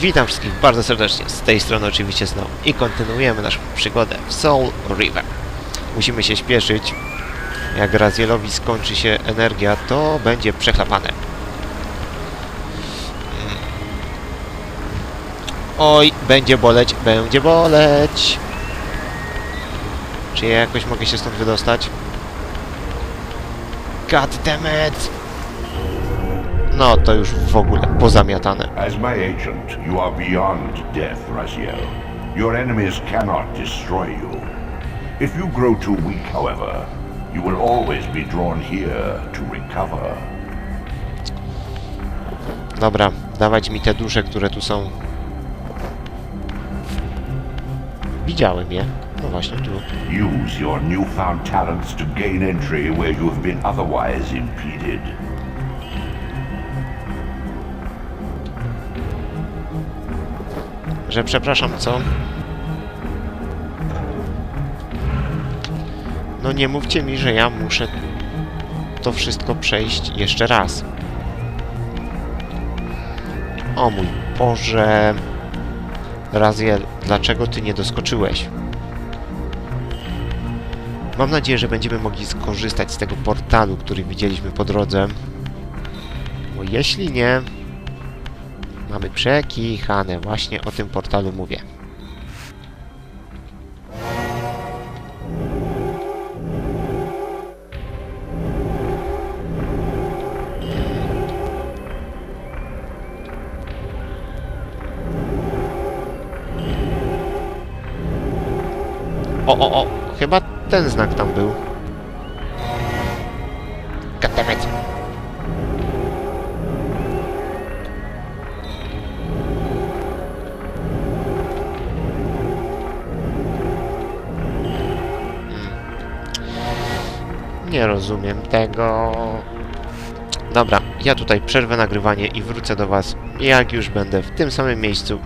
Witam wszystkich bardzo serdecznie, z tej strony oczywiście znowu i kontynuujemy naszą przygodę w Soul River. Musimy się śpieszyć, jak Razielowi skończy się energia, to będzie przechlapane. Oj, będzie boleć, będzie boleć. Czy ja jakoś mogę się stąd wydostać? God damn it! No, to już w ogóle pozamiatane. As my agent, you are beyond death, Raziel. Your enemies cannot destroy you. If you grow too weak, however, you will always be drawn here to recover. Dobra, dawać mi te dusze, które tu są. Widziałem je. No właśnie, tu. Use your newfound talents to gain entry where you have been otherwise impeded. Że przepraszam, co? No nie mówcie mi, że ja muszę to wszystko przejść jeszcze raz. O mój Boże. Raziel, dlaczego ty nie doskoczyłeś? Mam nadzieję, że będziemy mogli skorzystać z tego portalu, który widzieliśmy po drodze. Bo jeśli nie, mamy przekichane. Właśnie o tym portalu mówię. O, o, o! Chyba ten znak tam był. Rozumiem tego. Dobra, ja tutaj przerwę nagrywanie i wrócę do Was, jak już będę w tym samym miejscu,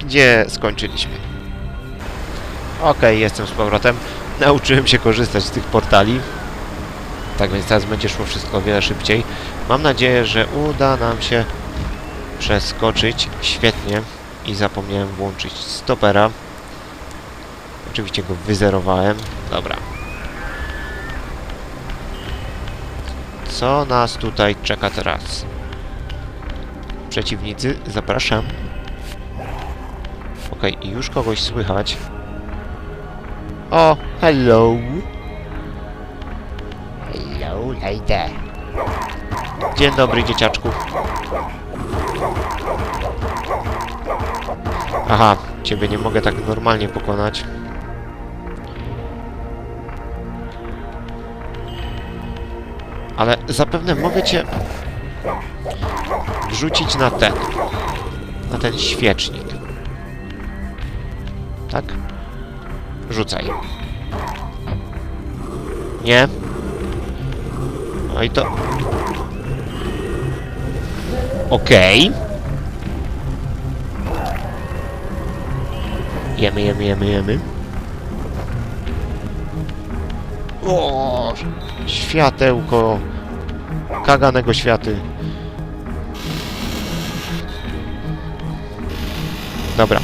gdzie skończyliśmy. Okej, jestem z powrotem. Nauczyłem się korzystać z tych portali. Tak więc teraz będzie szło wszystko o wiele szybciej. Mam nadzieję, że uda nam się przeskoczyć świetnie. I zapomniałem włączyć stopera. Oczywiście go wyzerowałem. Dobra. Co nas tutaj czeka teraz? Przeciwnicy, zapraszam. Okej, i już kogoś słychać. O, hello. Hello, lady. Dzień dobry, dzieciaczku. Aha, ciebie nie mogę tak normalnie pokonać. Ale zapewne mogę cię wrzucić na ten. Na ten świecznik. Tak? Rzucaj. Nie. No i to... Okej. Jemy, jemy, jemy, jemy. O, światełko kaganego światy. Dobra,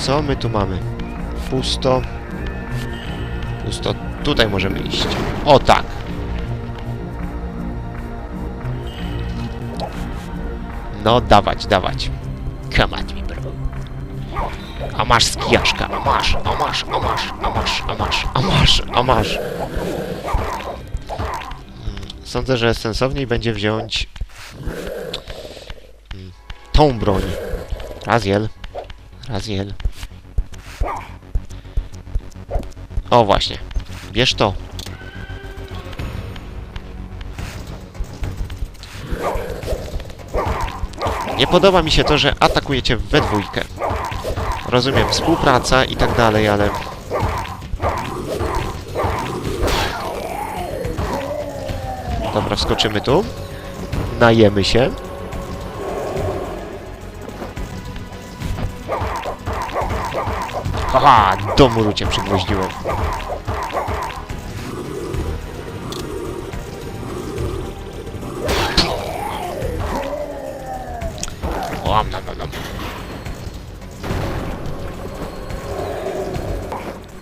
co my tu mamy? Pusto. Pusto. Tutaj możemy iść. O tak. No, dawać, dawać. Come bro. A masz skijaszka, a masz, a masz, a masz, a masz, a masz, a masz, a masz. Sądzę, że sensowniej będzie wziąć mm, tą broń. Raziel. Raziel. O właśnie. Bierz to. Nie podoba mi się to, że atakujecie we dwójkę. Rozumiem, współpraca i tak dalej, ale... Dobra, wskoczymy tu. Najemy się. Haha, do muru cię przygwoździłem.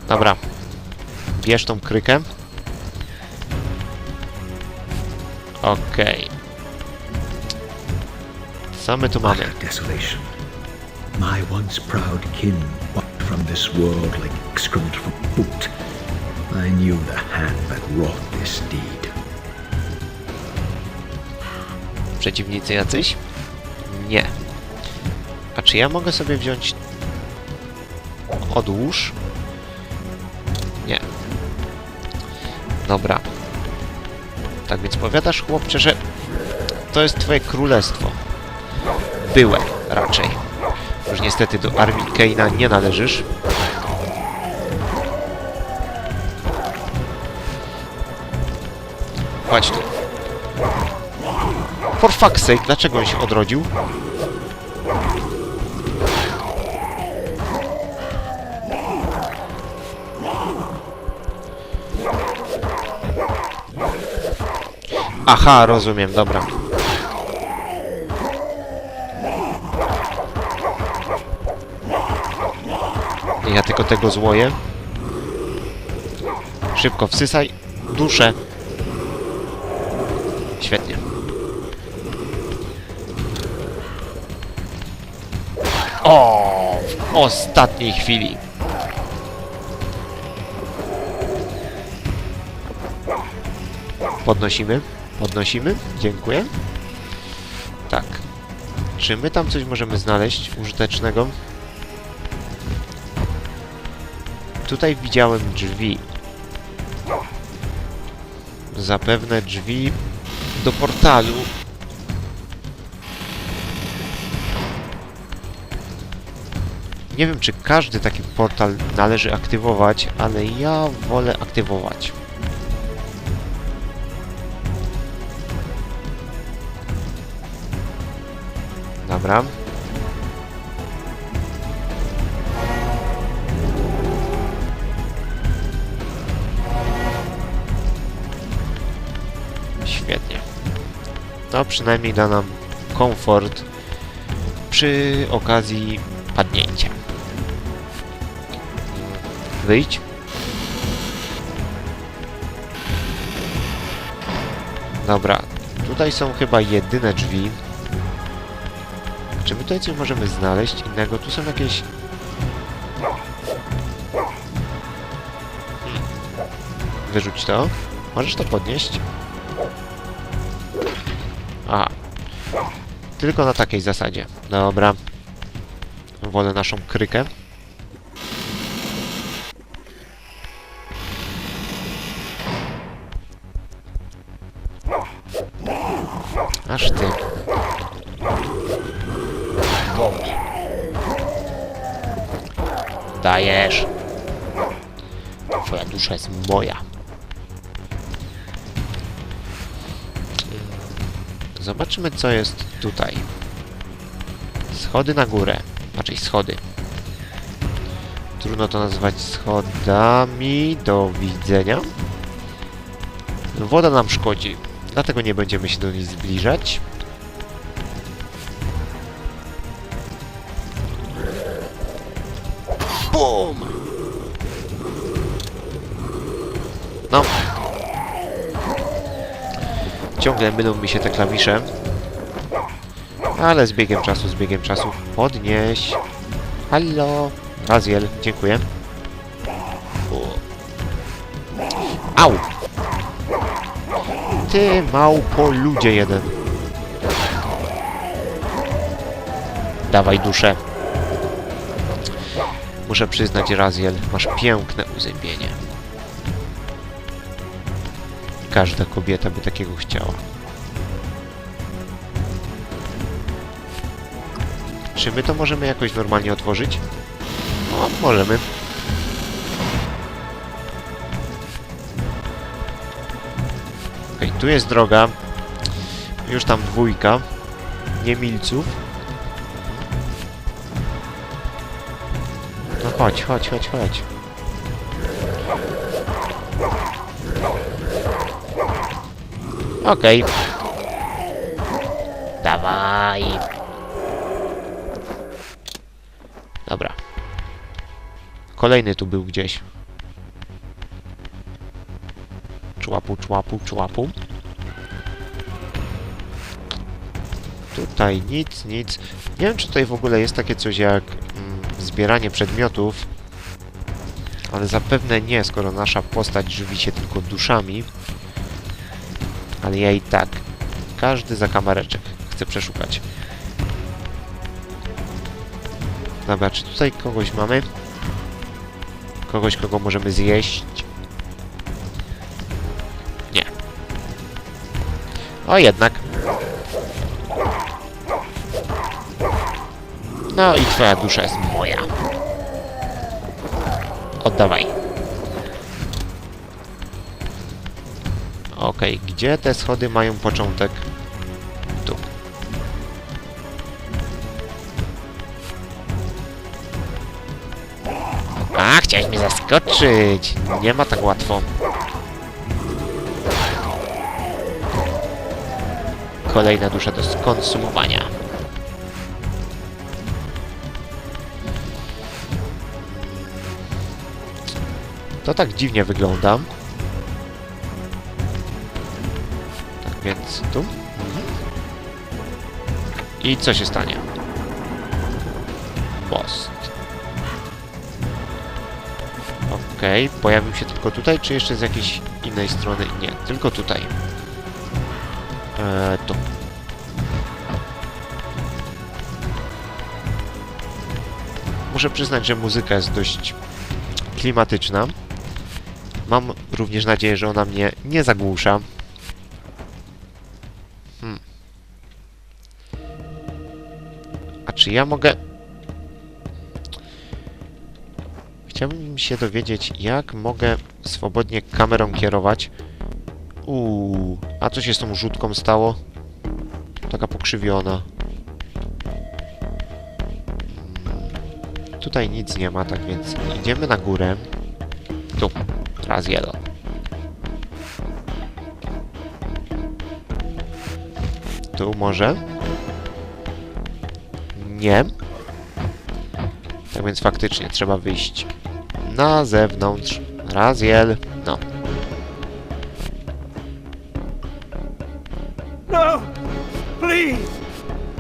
Dobra. Bierz tą krykę. Okej. Co my tu mamy? desolation. My once proud kin walked from this world like excrement from boot. I knew the hand that wrought this deed. Przeciwnicy jacyś? Nie. A czy ja mogę sobie wziąć... Odłóż? Dobra. Tak więc powiadasz, chłopcze, że to jest twoje królestwo. Byłe raczej. Już niestety do armii Keina nie należysz. Chodź tu. For fuck's sake, dlaczego on się odrodził? Aha, rozumiem, dobra. Ja tylko tego złoję. Szybko wsysaj duszę. Świetnie. O, w ostatniej chwili. Podnosimy, podnosimy, dziękuję. Tak. Czy my tam coś możemy znaleźć użytecznego? Tutaj widziałem drzwi. Zapewne drzwi do portalu. Nie wiem, czy każdy taki portal należy aktywować, ale ja wolę aktywować. Dobra. Świetnie. To przynajmniej da nam komfort przy okazji padnięcia. Wyjdź. Dobra, tutaj są chyba jedyne drzwi. Czy my tutaj coś możemy znaleźć innego? Tu są jakieś... Hmm. Wyrzuć to. Możesz to podnieść? A. Tylko na takiej zasadzie. Dobra. Wolę naszą krykę. Zobaczymy, co jest tutaj. Schody na górę. Raczej schody. Trudno to nazwać schodami. Do widzenia. Woda nam szkodzi. Dlatego nie będziemy się do niej zbliżać. Ciągle mylą mi się te klawisze. Ale z biegiem czasu, z biegiem czasu. Podnieś. Hallo. Raziel, dziękuję. Au! Ty małpo ludzie jeden. Dawaj duszę. Muszę przyznać, Raziel, masz piękne uzębienie. Każda kobieta by takiego chciała. Czy my to możemy jakoś normalnie otworzyć? O, możemy. Okej, tu jest droga. Już tam dwójka. Nie milców. No chodź, chodź, chodź, chodź. Okej. Okay. Dawaj. Dobra. Kolejny tu był gdzieś. Człapu, człapu, człapu. Tutaj nic, nic. Nie wiem, czy tutaj w ogóle jest takie coś jak mm, zbieranie przedmiotów. Ale zapewne nie, skoro nasza postać żywi się tylko duszami. Ale ja i tak. Każdy zakamareczek chcę przeszukać. Dobra, czy tutaj kogoś mamy? Kogoś, kogo możemy zjeść? Nie. O, jednak. No i twoja dusza jest moja. Oddawaj. Okej, gdzie te schody mają początek? Tu. A, chciałeś mnie zaskoczyć. Nie ma tak łatwo. Kolejna dusza do skonsumowania. To tak dziwnie wygląda. Tu. I co się stanie? Post. Okej, pojawił się tylko tutaj, czy jeszcze z jakiejś innej strony? Nie, tylko tutaj. Eee, tu. Muszę przyznać, że muzyka jest dość klimatyczna. Mam również nadzieję, że ona mnie nie zagłusza. Czy ja mogę... Chciałbym się dowiedzieć, jak mogę swobodnie kamerą kierować. Uuu, a co się z tą rzutką stało? Taka pokrzywiona. Tutaj nic nie ma, tak więc idziemy na górę. Tu, raz jeden. Tu może? Nie. Tak więc faktycznie trzeba wyjść na zewnątrz. Raziel. No. No! Please!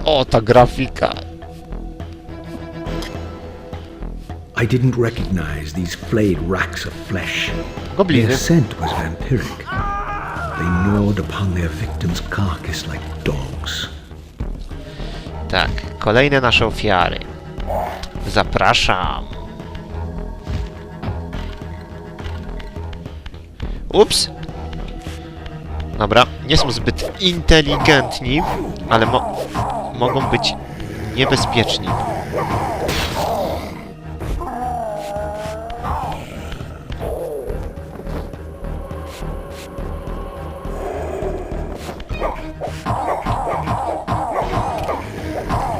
O, ta grafika. I didn't recognize these flayed racks of flesh. Their Gobliny. scent was vampiric. They gnawed upon their victim's carcass like dogs. Tak, kolejne nasze ofiary. Zapraszam. Ups. Dobra, nie są zbyt inteligentni, ale mo mogą być niebezpieczni.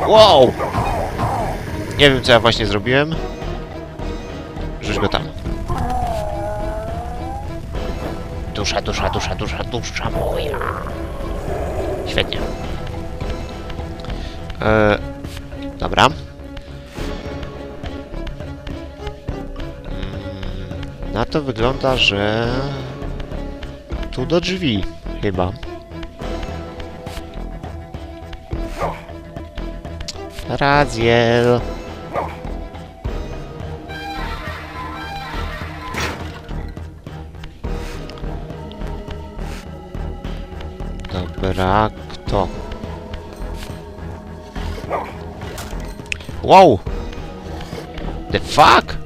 Wow! Nie wiem, co ja właśnie zrobiłem. Rzuć go tam. Dusza, dusza, dusza, dusza, dusza moja. Świetnie. E, dobra. Mm, Na to wygląda, że... Tu do drzwi, chyba. Raziel. Dobra, kto? Wow! The fuck?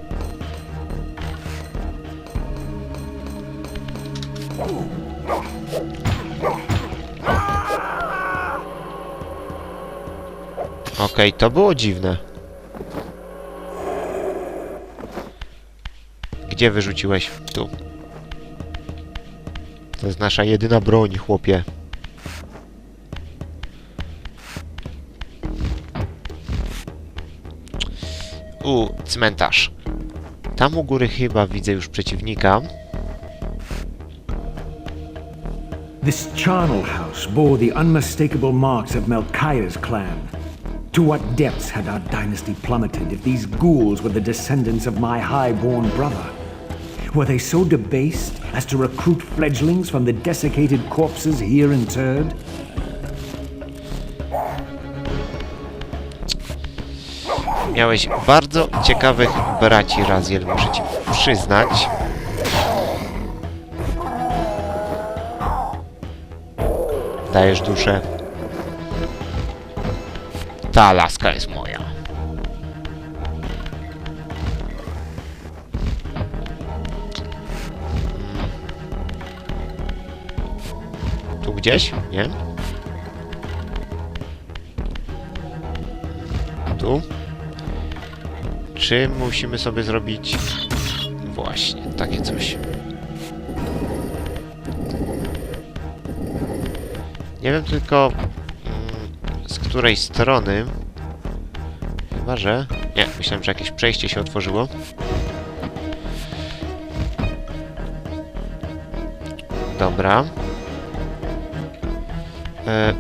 Okej, to było dziwne. Gdzie wyrzuciłeś? Tu. To jest nasza jedyna broń, chłopie. U, cmentarz. Tam u góry chyba widzę już przeciwnika. This charnel house bore the unmistakable marks of Melchiah's clan. To what depths had our dynasty plummeted if these ghouls were the descendants of my high-born brother? Were they so debased as to recruit fledglings from the desiccated corpses here interred? Miałeś bardzo ciekawych braci, Raziel, muszę ci przyznać. Dajesz duszę. Ta laska jest moja. Tu gdzieś? Nie? Tu? Czy musimy sobie zrobić... Właśnie, takie coś. Nie wiem tylko... której strony... Chyba, że... Nie, myślałem, że jakieś przejście się otworzyło. Dobra. E,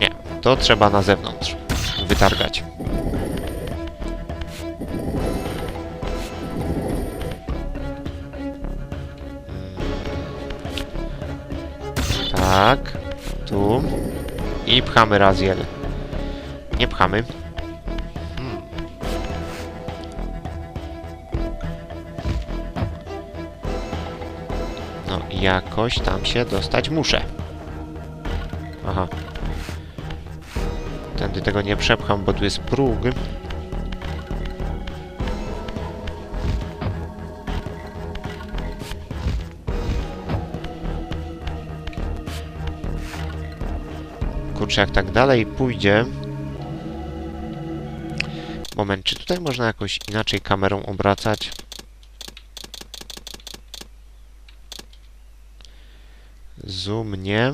nie, to trzeba na zewnątrz wytargać. Tak. Tu. I pchamy Raziel. Nie pchamy. No, jakoś tam się dostać muszę. Aha. Tędy tego nie przepcham, bo tu jest próg. Kurczę, jak tak dalej pójdzie... Moment, czy tutaj można jakoś inaczej kamerą obracać? Zoom nie.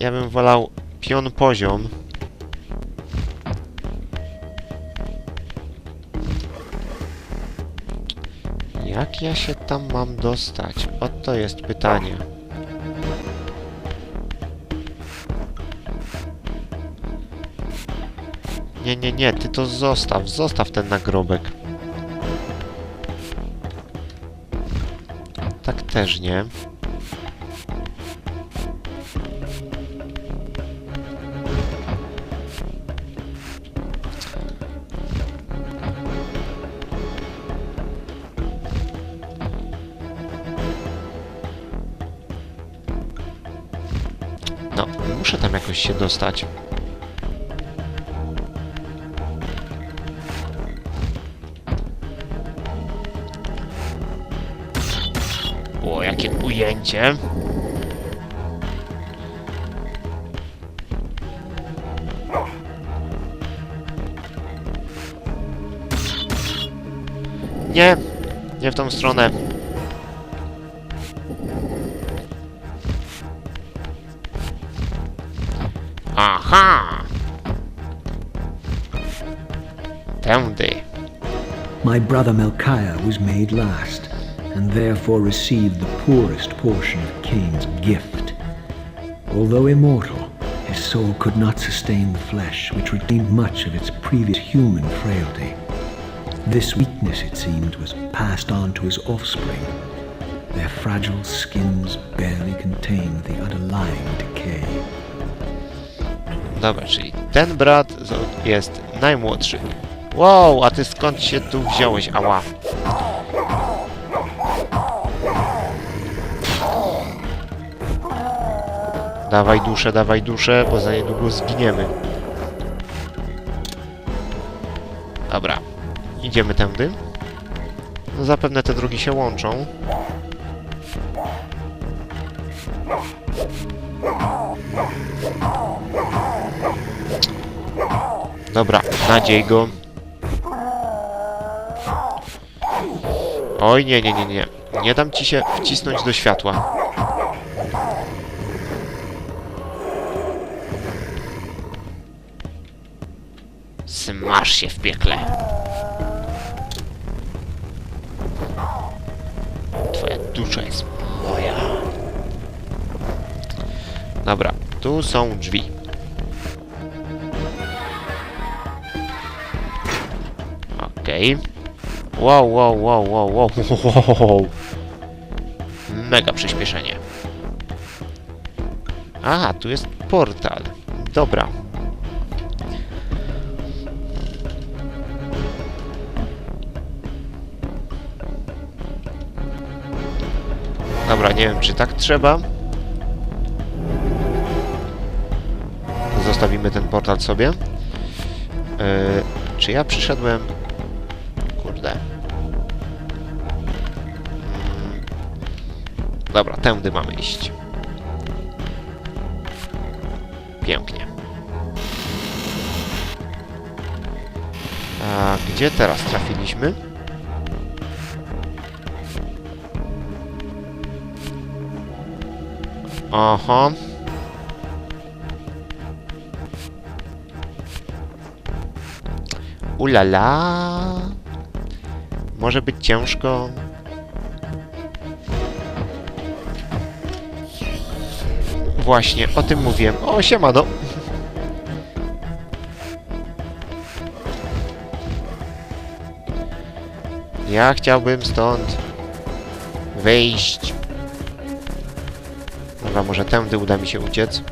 Ja bym wolał pion poziom. Ja się tam mam dostać? Oto jest pytanie. Nie, nie, nie, ty to zostaw, zostaw ten nagrobek. Tak też nie. Się dostać. O, jakie ujęcie. Nie, nie w tą stronę. My brother Melchiah was made last, and therefore received the poorest portion of Cain's gift. Although immortal, his soul could not sustain the flesh, which retained much of its previous human frailty. This weakness, it seemed, was passed on to his offspring. Their fragile skins barely contained the underlying decay. Dobra, czyli ten brat jest najmłodszy. Wow, a ty skąd się tu wziąłeś? Ała. Dawaj duszę, dawaj duszę, bo za niedługo zginiemy. Dobra, idziemy tędy. No zapewne te drogi się łączą. Dobra, nadziej go. Oj, nie, nie, nie, nie. Nie dam ci się wcisnąć do światła. Smaż się w piekle. Twoja dusza jest moja. Dobra, tu są drzwi. Okej. Wow, wow, wow, wow, wow, wow. Mega przyspieszenie. Aha, tu jest portal. Dobra. Dobra, nie wiem czy tak trzeba. Zostawimy ten portal sobie. Yy, czy ja przyszedłem... Dobra, tędy mamy iść. Pięknie. A gdzie teraz trafiliśmy? Aha. Ulala. Może być ciężko. Właśnie, o tym mówiłem. O, siemano. Ja chciałbym stąd wyjść. Dobra, może tędy uda mi się uciec.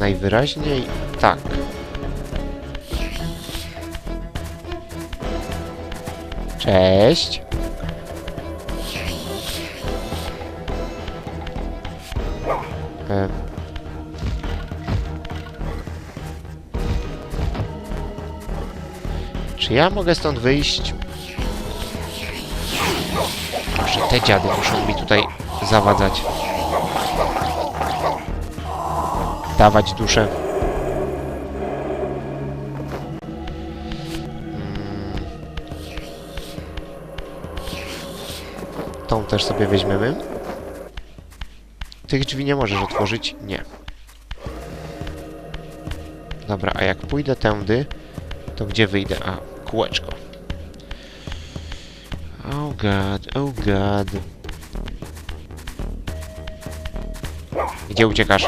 Najwyraźniej tak. Cześć. Czy ja mogę stąd wyjść? Może te dziady muszą mi tutaj zawadzać. Dawać duszę. Mm. Tą też sobie weźmiemy. Tych drzwi nie możesz otworzyć? Nie. Dobra, a jak pójdę tędy, to gdzie wyjdę? A, kółeczko. Oh god, oh god. Gdzie uciekasz?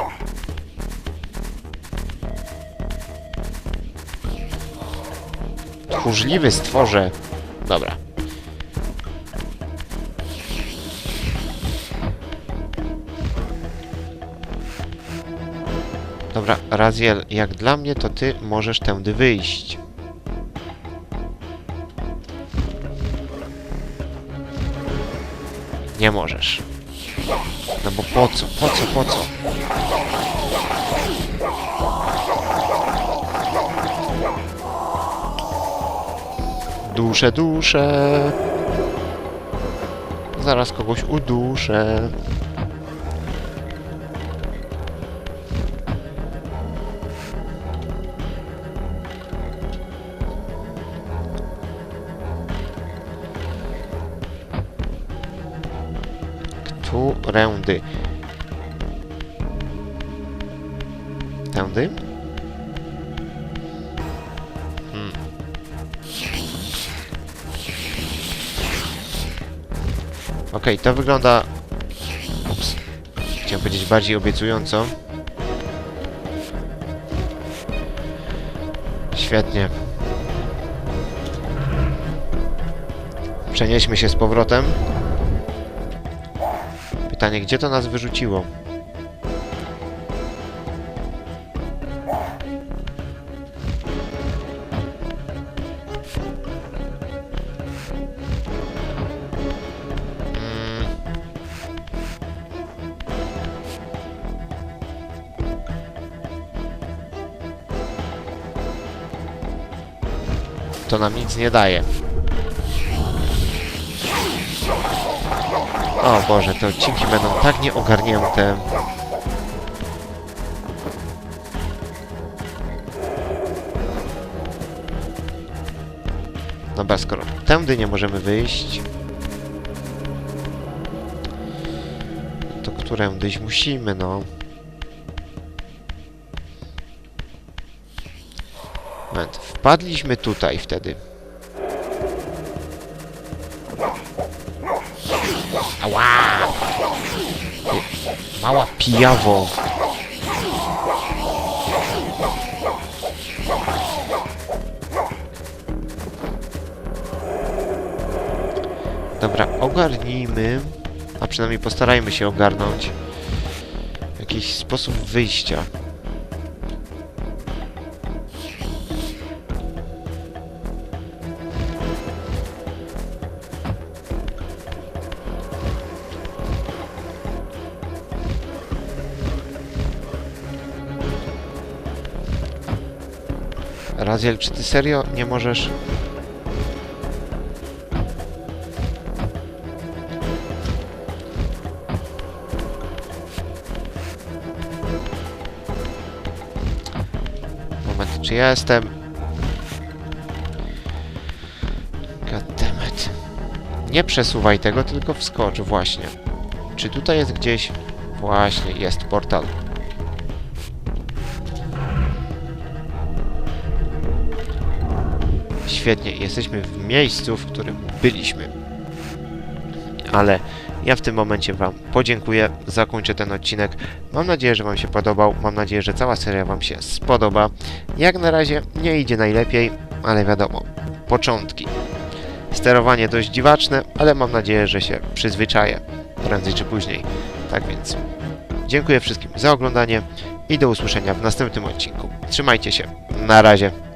Tchórzliwy stworze. Dobra. Dobra, Raziel, jak dla mnie, to ty możesz tędy wyjść. Nie możesz. No bo po co, po co, po co? Duszę, duszę. Zaraz kogoś uduszę. Którędy? Tędy? Hmm. Okej, to wygląda... Ups. Chciałem powiedzieć bardziej obiecująco. Świetnie. Przenieśmy się z powrotem. Pytanie, gdzie to nas wyrzuciło? To nam nic nie daje. O Boże, te odcinki będą tak nieogarnięte. Dobra, skoro tędy nie możemy wyjść, to którędyś musimy, no. Moment, wpadliśmy tutaj wtedy. Ała! Mała pijawo. Dobra, ogarnijmy, a przynajmniej postarajmy się ogarnąć jakiś sposób wyjścia. Raziel, czy ty serio nie możesz... Moment, czy ja jestem... Goddammit. Nie przesuwaj tego, tylko wskocz, właśnie. Czy tutaj jest gdzieś... Właśnie, jest portal. Świetnie, jesteśmy w miejscu, w którym byliśmy. Ale ja w tym momencie Wam podziękuję, zakończę ten odcinek. Mam nadzieję, że Wam się podobał, mam nadzieję, że cała seria Wam się spodoba. Jak na razie nie idzie najlepiej, ale wiadomo, początki. Sterowanie dość dziwaczne, ale mam nadzieję, że się przyzwyczaję prędzej czy później. Tak więc dziękuję wszystkim za oglądanie i do usłyszenia w następnym odcinku. Trzymajcie się, na razie.